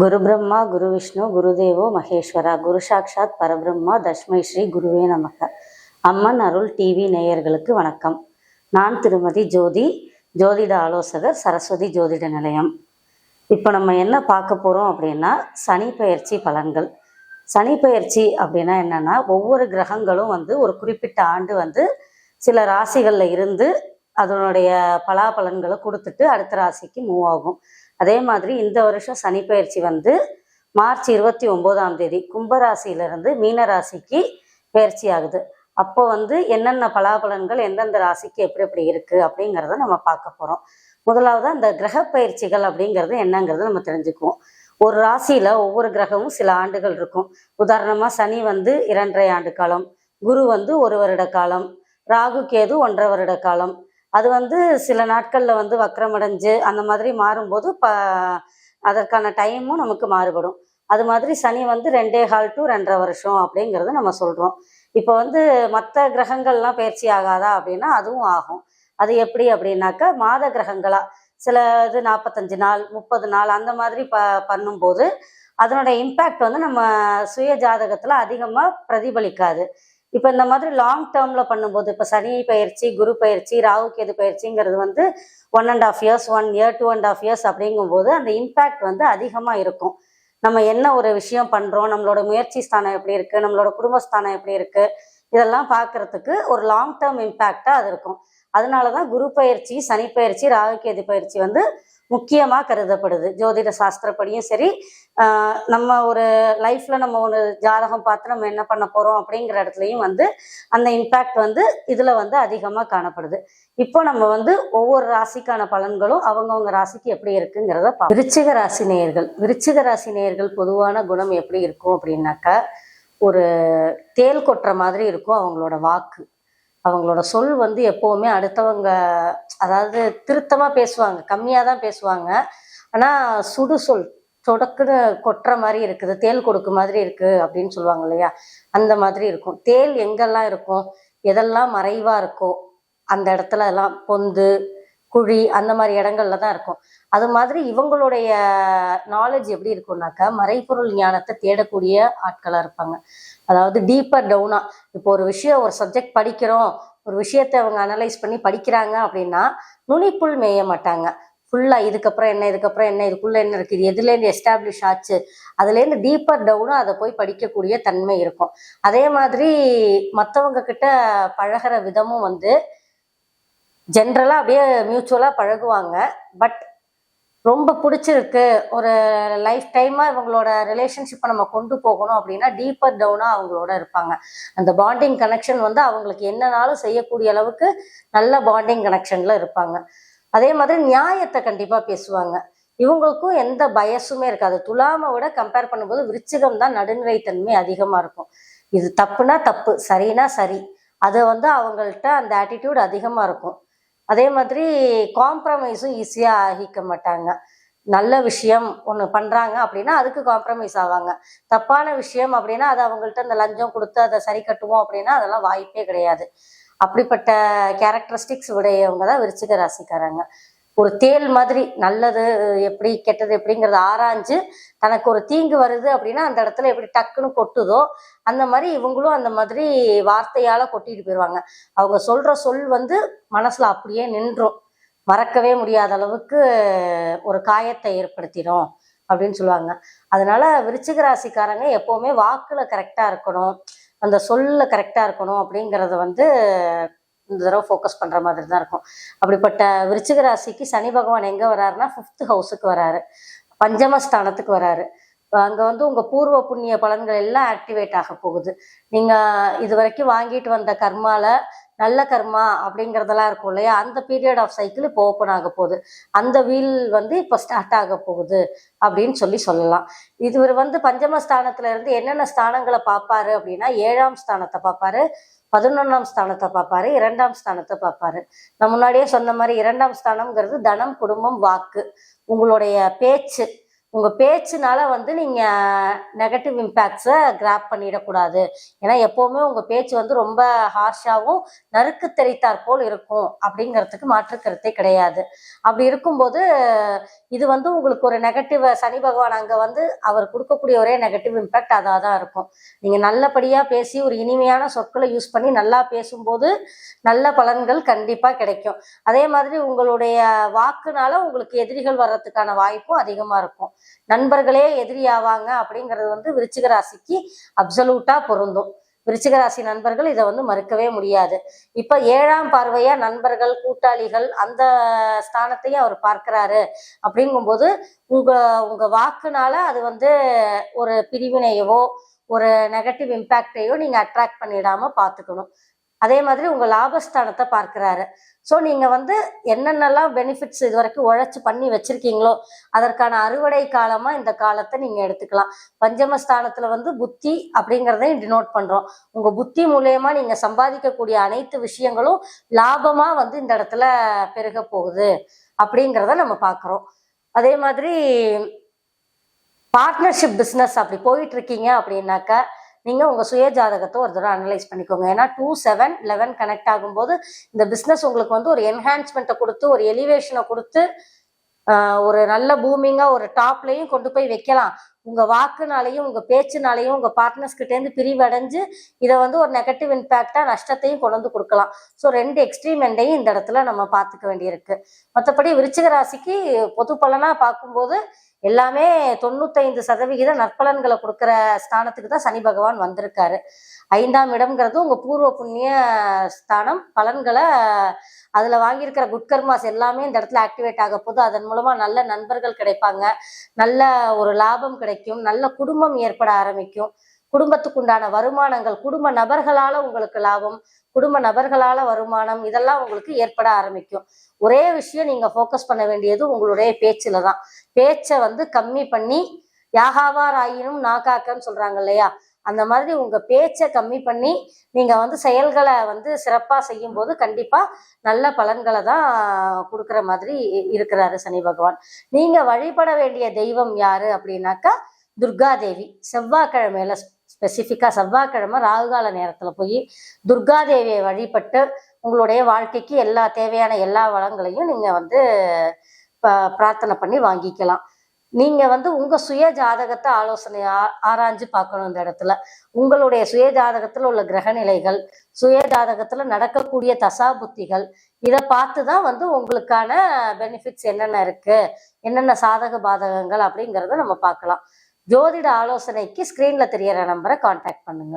குரு பிரம்மா குரு விஷ்ணு குருதேவோ மகேஸ்வரா. குரு சாக்ஷாத் பரபிரம்மா தஷ்மை ஸ்ரீ குருவே நமக. அம்மன் அருள் டிவி நேயர்களுக்கு வணக்கம். நான் திருமதி ஜோதி ஜோதிட ஆலோசகர் சரஸ்வதி ஜோதிட நிலையம். இப்போ நம்ம என்ன பார்க்க போகிறோம் அப்படின்னா சனி பயிற்சி பலன்கள். சனி பயிற்சி அப்படின்னா என்னன்னா ஒவ்வொரு கிரகங்களும் வந்து ஒரு குறிப்பிட்ட ஆண்டு வந்து சில ராசிகளில் இருந்து அதனுடைய பலாபலன்களை கொடுத்துட்டு அடுத்த ராசிக்கு மூவ் ஆகும். அதே மாதிரி இந்த வருஷம் சனி பயிற்சி வந்து மார்ச் இருபத்தி ஒம்போதாம் தேதி கும்பராசியிலிருந்து மீன ராசிக்கு பயிற்சி ஆகுது. அப்போ வந்து என்னென்ன பலாபலன்கள் எந்தெந்த ராசிக்கு எப்படி எப்படி இருக்குது அப்படிங்கிறத நம்ம பார்க்க போகிறோம் முதலாவது அந்த கிரக பயிற்சிகள் அப்படிங்கிறது என்னங்கிறத நம்ம தெரிஞ்சுக்குவோம். ஒரு ராசியில் ஒவ்வொரு கிரகமும் சில ஆண்டுகள் இருக்கும். உதாரணமாக சனி வந்து இரண்டரை ஆண்டு காலம் குரு வந்து ஒரு வருட காலம் ராகு கேது ஒன்றரை வருட காலம் அது வந்து சில நாட்களில் வந்து வக்கரமடைஞ்சு அந்த மாதிரி மாறும்போது ப அதற்கான டைமும் நமக்கு மாறுபடும். அது மாதிரி சனி வந்து ரெண்டே ஹால் டு ரெண்டரை வருஷம் அப்படிங்கிறத நம்ம சொல்கிறோம் இப்போ வந்து மற்ற கிரகங்கள்லாம் பயிற்சி ஆகாதா அப்படின்னா அதுவும் ஆகும். அது எப்படி அப்படின்னாக்கா மாத கிரகங்களாக சில இது நாற்பத்தஞ்சு நாள் முப்பது நாள் அந்த மாதிரி ப பண்ணும்போது அதனோட இம்பேக்ட் வந்து நம்ம சுய ஜாதகத்தில் அதிகமாக பிரதிபலிக்காது. இப்போ இந்த மாதிரி லாங் டேர்மில் பண்ணும்போது இப்போ சனி பயிற்சி குரு பயிற்சி ராகு கேது பயிற்சிங்கிறது வந்து one and half years one year two and half years அப்படிங்கும்போது அந்த இம்பேக்ட் வந்து அதிகமாக இருக்கும். நம்ம என்ன ஒரு விஷயம் பண்ணுறோம் நம்மளோட முயற்சி ஸ்தானம் எப்படி இருக்குது நம்மளோட குடும்பஸ்தானம் எப்படி இருக்குது இதெல்லாம் பார்க்கறதுக்கு ஒரு லாங் டேர்ம் இம்பேக்டாக அது இருக்கும். அதனால தான் குரு பயிற்சி சனி பயிற்சி ராகுகேது பயிற்சி வந்து முக்கியமாக கருதப்படுது. ஜோதிட சாஸ்திரப்படியும் சரி நம்ம ஒரு லைஃப்ல நம்ம ஒரு ஜாதகம் பார்த்து நம்ம என்ன பண்ண போறோம் அப்படிங்கிற இடத்துலையும் வந்து அந்த இம்பேக்ட் வந்து இதுல வந்து அதிகமாக காணப்படுது. இப்போ நம்ம வந்து ஒவ்வொரு ராசிக்கான பலன்களும் அவங்கவுங்க ராசிக்கு எப்படி இருக்குங்கிறத விருச்சிக ராசி நேயர்கள். விருச்சிக ராசி நேயர்கள் பொதுவான குணம் எப்படி இருக்கும் அப்படின்னாக்கா ஒரு தேல் கொட்டுற மாதிரி இருக்கும் அவங்களோட வாக்கு. அவங்களோட சொல் வந்து எப்போவுமே அடுத்தவங்க அதாவது திருத்தமாக பேசுவாங்க கம்மியாக தான் பேசுவாங்க. ஆனால் சுடு சொல் தொடக்குன்னு கொட்டுற மாதிரி இருக்குது தேல் கொடுக்கு மாதிரி இருக்குது அப்படின்னு சொல்லுவாங்க இல்லையா? அந்த மாதிரி இருக்கும். தேல் எங்கெல்லாம் இருக்கும்? எதெல்லாம் மறைவாக இருக்கோ அந்த இடத்துல எல்லாம் பொந்து குழி அந்த மாதிரி இடங்கள்ல தான் இருக்கும். அது மாதிரி இவங்களுடைய நாலேஜ் எப்படி இருக்கும்னாக்கா மறைபொருள் ஞானத்தை தேடக்கூடிய ஆட்களாக இருப்பாங்க. அதாவது டீப்பர் டவுனா இப்போ ஒரு விஷயம் ஒரு சப்ஜெக்ட் படிக்கிறோம் ஒரு விஷயத்தை அவங்க அனலைஸ் பண்ணி படிக்கிறாங்க அப்படின்னா நுனிப்புள் மேய மாட்டாங்க. ஃபுல்லாக இதுக்கப்புறம் என்ன இதுக்கப்புறம் என்ன இதுக்குள்ளே என்ன இருக்குது இது எதுலேருந்து எஸ்டாப்ளிஷ் ஆச்சு அதுலேருந்து டீப்பர் டவுனாக அதை போய் படிக்கக்கூடிய தன்மை இருக்கும். அதே மாதிரி மற்றவங்க கிட்ட பழகுற விதமும் வந்து ஜென்ரலாக அப்படியே மியூச்சுவலாக பழகுவாங்க. பட் ரொம்ப பிடிச்சிருக்கு ஒரு லைஃப் டைமாக இவங்களோட ரிலேஷன்ஷிப்பை நம்ம கொண்டு போகணும் அப்படின்னா டீப்பர் டவுனாக அவங்களோட இருப்பாங்க. அந்த பாண்டிங் கனெக்ஷன் வந்து அவங்களுக்கு என்னனாலும் செய்யக்கூடிய அளவுக்கு நல்ல பாண்டிங் கனெக்ஷனில் இருப்பாங்க. அதே மாதிரி நியாயத்தை கண்டிப்பாக பேசுவாங்க. இவங்களுக்கும் எந்த பயசுமே இருக்காது. துலாமை விட கம்பேர் பண்ணும்போது விருச்சிகம் தான் நடுநிலைத்தன்மை அதிகமாக இருக்கும். இது தப்புனா தப்பு சரினா சரி. அதை வந்து அவங்கள்ட்ட அந்த ஆட்டிடியூட் அதிகமாக இருக்கும். அதே மாதிரி காம்ப்ரமைஸும் ஈஸியாக ஆகிக்க மாட்டாங்க. நல்ல விஷயம் ஒன்று பண்ணுறாங்க அப்படின்னா அதுக்கு காம்ப்ரமைஸ் ஆவாங்க. தப்பான விஷயம் அப்படின்னா அது அவங்கள்ட்ட அந்த லஞ்சம் கொடுத்து அதை சரி கட்டுவோம் அப்படின்னா அதெல்லாம் வாய்ப்பே கிடையாது. அப்படிப்பட்ட கேரக்டரிஸ்டிக்ஸ் உடையவங்க தான் விருச்சிக ராசிக்காரங்க. ஒரு தேல் மாதிரி நல்லது எப்படி கெட்டது எப்படிங்கிறத ஆராய்ஞ்சு தனக்கு ஒரு தீங்கு வருது அப்படின்னா அந்த இடத்துல எப்படி டக்குன்னு கொட்டுதோ அந்த மாதிரி இவங்களும் அந்த மாதிரி வார்த்தையால கொட்டிட்டு போயிடுவாங்க அவங்க சொல்ற சொல் வந்து மனசுல அப்படியே நின்றும். மறக்கவே முடியாத அளவுக்கு ஒரு காயத்தை ஏற்படுத்திடும் அப்படின்னு சொல்லுவாங்க. அதனால விருச்சிக ராசிக்காரங்க எப்பவுமே வாக்குல கரெக்டா இருக்கணும். அந்த சொல்ல கரெக்டாக இருக்கணும் அப்படிங்கிறத வந்து இந்த தடவை ஃபோக்கஸ் பண்ணுற மாதிரி தான் இருக்கும். அப்படிப்பட்ட விருச்சிக ராசிக்கு சனி பகவான் எங்கே வராருன்னா ஃபிஃப்த் ஹவுஸுக்கு வராரு. பஞ்சமஸ்தானத்துக்கு வராரு. அங்கே வந்து உங்கள் பூர்வ புண்ணிய பலன்கள் எல்லாம் ஆக்டிவேட் ஆக போகுது. நீங்கள் இது வரைக்கும் வாங்கிட்டு வந்த கர்மாவில் நல்ல கர்மா அப்படிங்கிறதெல்லாம் இருக்கும் இல்லையா? அந்த பீரியட் ஆஃப் சைக்கிள் இப்போ ஓப்பன் ஆக போகுது. அந்த வீல் வந்து இப்போ ஸ்டார்ட் ஆக போகுது அப்படின்னு சொல்லி சொல்லலாம். இவர் வந்து பஞ்சம ஸ்தானத்துல இருந்து என்னென்ன ஸ்தானங்களை பார்ப்பாரு அப்படின்னா ஏழாம் ஸ்தானத்தை பார்ப்பாரு பதினொன்றாம் ஸ்தானத்தை பார்ப்பாரு இரண்டாம் ஸ்தானத்தை பார்ப்பாரு. நான் முன்னாடியே சொன்ன மாதிரி இரண்டாம் ஸ்தானம்ங்கிறது தனம் குடும்பம் வாக்கு. உங்களுடைய பேச்சு. உங்கள் பேச்சுனால வந்து நீங்கள் நெகட்டிவ் இம்பேக்ட்ஸை கிராப் பண்ணிடக்கூடாது. ஏன்னா எப்போவுமே உங்கள் பேச்சு வந்து ரொம்ப ஹார்ஷாகவும் நறுக்கு தெரித்தாற் போல் இருக்கும் அப்படிங்கிறதுக்கு மாற்று கருத்தே கிடையாது. அப்படி இருக்கும்போது இது வந்து உங்களுக்கு ஒரு நெகட்டிவ் சனி பகவான் அங்கே வந்து அவர் கொடுக்கக்கூடிய ஒரே நெகட்டிவ் இம்பேக்ட் அதாக தான் இருக்கும். நீங்கள் நல்லபடியாக பேசி ஒரு இனிமையான சொற்களை யூஸ் பண்ணி நல்லா பேசும்போது நல்ல பலன்கள் கண்டிப்பாக கிடைக்கும். அதே மாதிரி உங்களுடைய வாக்குனால உங்களுக்கு எதிரிகள் வர்றதுக்கான வாய்ப்பும் அதிகமாக இருக்கும். நண்பர்களே எதிரி ஆவாங்க அப்படிங்கிறது வந்து விருச்சிக ராசிக்கு அப்சலூட்டா பொருந்தும். விருச்சிக ராசி நண்பர்கள் இதை வந்து மறுக்கவே முடியாது. இப்ப ஏழாம் பார்வையா நண்பர்கள் கூட்டாளிகள் அந்த ஸ்தானத்தையும் அவர் பார்க்கிறாரு அப்படிங்கும்போது உங்க உங்க வாக்குனால அது வந்து ஒரு பிரிவினையவோ ஒரு நெகட்டிவ் இம்பேக்டையோ நீங்க அட்ராக்ட் பண்ணிடாம பாத்துக்கணும் அதே மாதிரி உங்கள் லாபஸ்தானத்தை பார்க்குறாரு. ஸோ நீங்கள் வந்து என்னென்னலாம் பெனிஃபிட்ஸ் இது வரைக்கும் உழைச்சி பண்ணி வச்சுருக்கீங்களோ அதற்கான அறுவடை காலமாக இந்த காலத்தை நீங்கள் எடுத்துக்கலாம். பஞ்சமஸ்தானத்தில் வந்து புத்தி அப்படிங்கிறதையும் டினோட் பண்ணுறோம் உங்கள் புத்தி மூலயமா நீங்கள் சம்பாதிக்கக்கூடிய அனைத்து விஷயங்களும் லாபமாக வந்து இந்த இடத்துல பெருக போகுது அப்படிங்கிறத நம்ம பார்க்குறோம். அதே மாதிரி பார்ட்னர்ஷிப் பிஸ்னஸ் அப்படி போயிட்டு இருக்கீங்க அப்படின்னாக்கா நீங்கள் உங்கள் சுய ஜாதகத்தை ஒரு தடவை அனலைஸ் பண்ணிக்கோங்க. ஏன்னா டூ செவன் லெவன் கனெக்ட் ஆகும்போது இந்த பிஸ்னஸ் உங்களுக்கு வந்து ஒரு என்ஹான்ஸ்மெண்ட்டை கொடுத்து ஒரு எலிவேஷனை கொடுத்து ஒரு நல்ல பூமிங்காக ஒரு டாப்லேயும் கொண்டு போய் வைக்கலாம். உங்கள் வாக்குனாலையும் உங்கள் பேச்சுனாலையும் உங்கள் பார்ட்னர்ஸ்கிட்டேருந்து பிரிவடைஞ்சு இதை வந்து ஒரு நெகட்டிவ் இம்பேக்டாக நஷ்டத்தையும் கொண்டு வந்து கொடுக்கலாம். ஸோ ரெண்டு எக்ஸ்ட்ரீம் எண்டையும் இந்த இடத்துல நம்ம பார்த்துக்க வேண்டியிருக்கு. மற்றபடி விருச்சிக ராசிக்கு பொது பலனாக பார்க்கும்போது எல்லாமே தொண்ணூத்தைந்து சதவிகித நற்பலன்களை கொடுக்குற ஸ்தானத்துக்கு தான் சனி பகவான் வந்திருக்காரு. ஐந்தாம் இடம்ங்கிறது உங்க பூர்வ புண்ணிய ஸ்தானம். பலன்களை அதுல வாங்கியிருக்கிற குட்கர்மாஸ் எல்லாமே இந்த இடத்துல ஆக்டிவேட் ஆக போது அதன் மூலமா நல்ல நண்பர்கள் கிடைப்பாங்க. நல்ல ஒரு லாபம் கிடைக்கும். நல்ல குடும்பம் ஏற்பட ஆரம்பிக்கும். குடும்பத்துக்குண்டான வருமானங்கள் குடும்ப நபர்களால உங்களுக்கு லாபம் குடும்ப நபர்களால வருமானம் இதெல்லாம் உங்களுக்கு ஏற்பட ஆரம்பிக்கும். ஒரே விஷயம் நீங்க ஃபோக்கஸ் பண்ண வேண்டியது உங்களுடைய பேச்சுல தான். பேச்சை வந்து கம்மி பண்ணி யாகாவார் ஆயினும் நாகாக்கன்னு சொல்றாங்க இல்லையா? அந்த மாதிரி உங்க பேச்சை கம்மி பண்ணி நீங்க வந்து செயல்களை வந்து சிறப்பா செய்யும் போது கண்டிப்பா நல்ல பலன்களை தான் கொடுக்குற மாதிரி இருக்கிறாரு சனி பகவான். நீங்க வழிபட வேண்டிய தெய்வம் யாரு அப்படின்னாக்கா துர்காதேவி. செவ்வாய்க்கிழமையில ஸ்பெசிஃபிக்காக செவ்வாய்க்கிழமை ராகுகால நேரத்தில் போய் துர்காதேவியை வழிபட்டு உங்களுடைய வாழ்க்கைக்கு எல்லா தேவையான எல்லா வளங்களையும் நீங்கள் வந்து ப- பிரார்த்தனை பண்ணி வாங்கிக்கலாம். நீங்கள் வந்து உங்கள் சுய ஜாதகத்தை ஆலோசனை ஆ- ஆராய்ஞ்சு பார்க்கணும் இந்த இடத்துல. உங்களுடைய சுய ஜாதகத்தில் உள்ள கிரகநிலைகள் சுய ஜாதகத்தில் நடக்கக்கூடிய தசா புத்திகள் இதை பார்த்து தான் வந்து உங்களுக்கான பெனிஃபிட்ஸ் என்னென்ன இருக்கு என்னென்ன சாதக பாதகங்கள் அப்படிங்கிறத நம்ம பார்க்கலாம். ஜோதிட ஆலோசனைக்கு ஸ்க்ரீனில் தெரியற நம்பரை காண்டாக்ட் பண்ணுங்க.